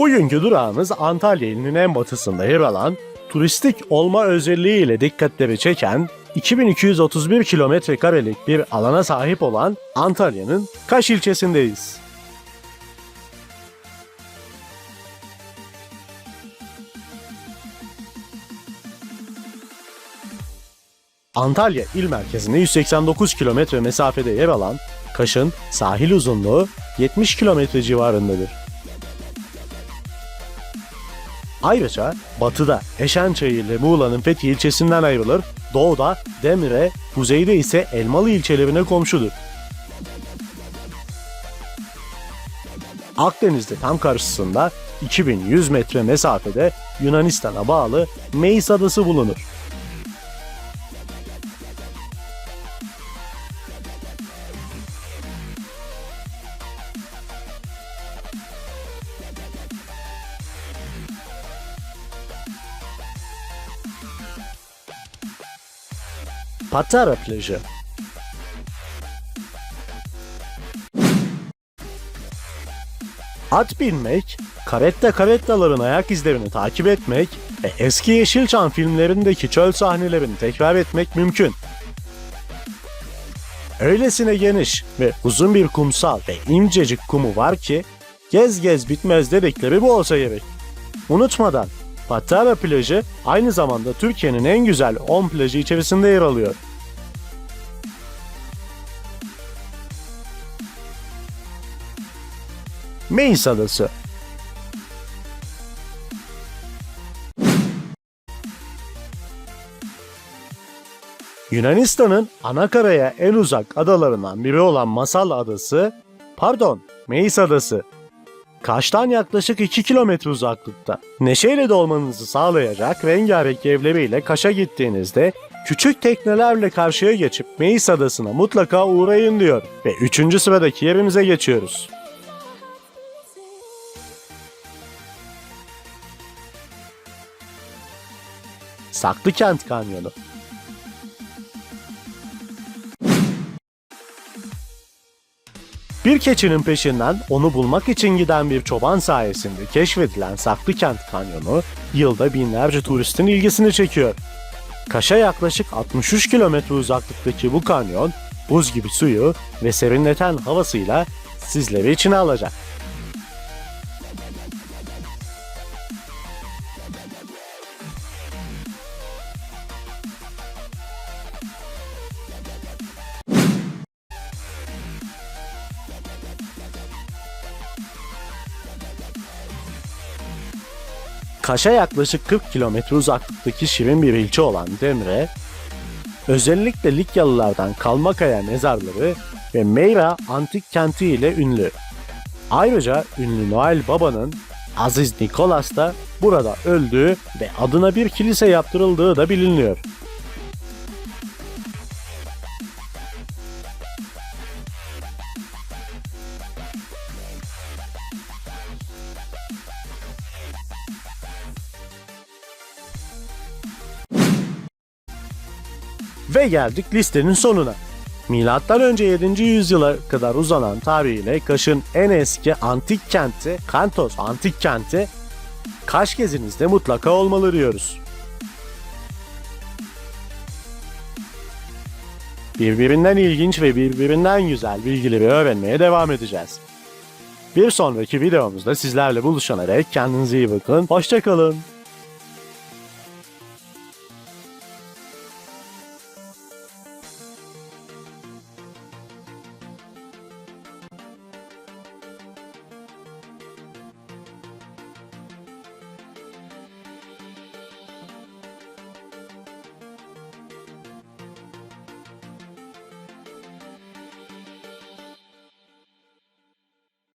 Bugünkü durağımız Antalya ilinin en batısında yer alan, turistik olma özelliğiyle dikkatleri çeken 2231 kilometre karelik bir alana sahip olan Antalya'nın Kaş ilçesindeyiz. Antalya il merkezine 189 kilometre mesafede yer alan Kaş'ın sahil uzunluğu 70 kilometre civarındadır. Ayrıca batıda Eşençayır ile Muğla'nın Fethi ilçesinden ayrılır, doğuda Demire, kuzeyde ise Elmalı ilçelerine komşudur. Akdeniz'de tam karşısında 2100 metre mesafede Yunanistan'a bağlı Meis Adası bulunur. Patara plajı. At binmek, karette karettaların ayak izlerini takip etmek ve eski Yeşilçam filmlerindeki çöl sahnelerini tekrar etmek mümkün. Öylesine geniş ve uzun bir kumsal ve incecik kumu var ki gez gez bitmez dedikleri bu olsa gerek. Unutmadan Patara plajı aynı zamanda Türkiye'nin en güzel 10 plajı içerisinde yer alıyor. Meis Adası Yunanistan'ın anakaraya en uzak adalarından biri olan Masal Adası, pardon Meis Adası, Kaş'tan yaklaşık 2 kilometre uzaklıkta. Neşeyle dolmanızı sağlayacak rengarenk evleriyle Kaş'a gittiğinizde küçük teknelerle karşıya geçip Meis Adası'na mutlaka uğrayın diyor. Ve 3. sıradaki yerimize geçiyoruz. Saklıkent Kanyonu. Bir keçinin peşinden onu bulmak için giden bir çoban sayesinde keşfedilen Saklıkent Kanyonu yılda binlerce turistin ilgisini çekiyor. Kaş'a yaklaşık 63 kilometre uzaklıktaki bu kanyon buz gibi suyu ve serinleten havasıyla sizleri içine alacak. Kaş'a yaklaşık 40 kilometre uzaklıktaki şirin bir ilçe olan Demre, özellikle Likyalılardan Kalmakaya mezarları ve Meyra antik kenti ile ünlü. Ayrıca ünlü Noel Baba'nın Aziz Nikolas da burada öldüğü ve adına bir kilise yaptırıldığı da biliniyor. Ve geldik listenin sonuna. Milattan önce 7. yüzyıla kadar uzanan tarihiyle Kaş'ın en eski antik kenti, Kantos antik kenti, Kaş gezinizde mutlaka olmalı diyoruz. Birbirinden ilginç ve birbirinden güzel bilgileri öğrenmeye devam edeceğiz. Bir sonraki videomuzda sizlerle buluşana dek kendinize iyi bakın, hoşçakalın.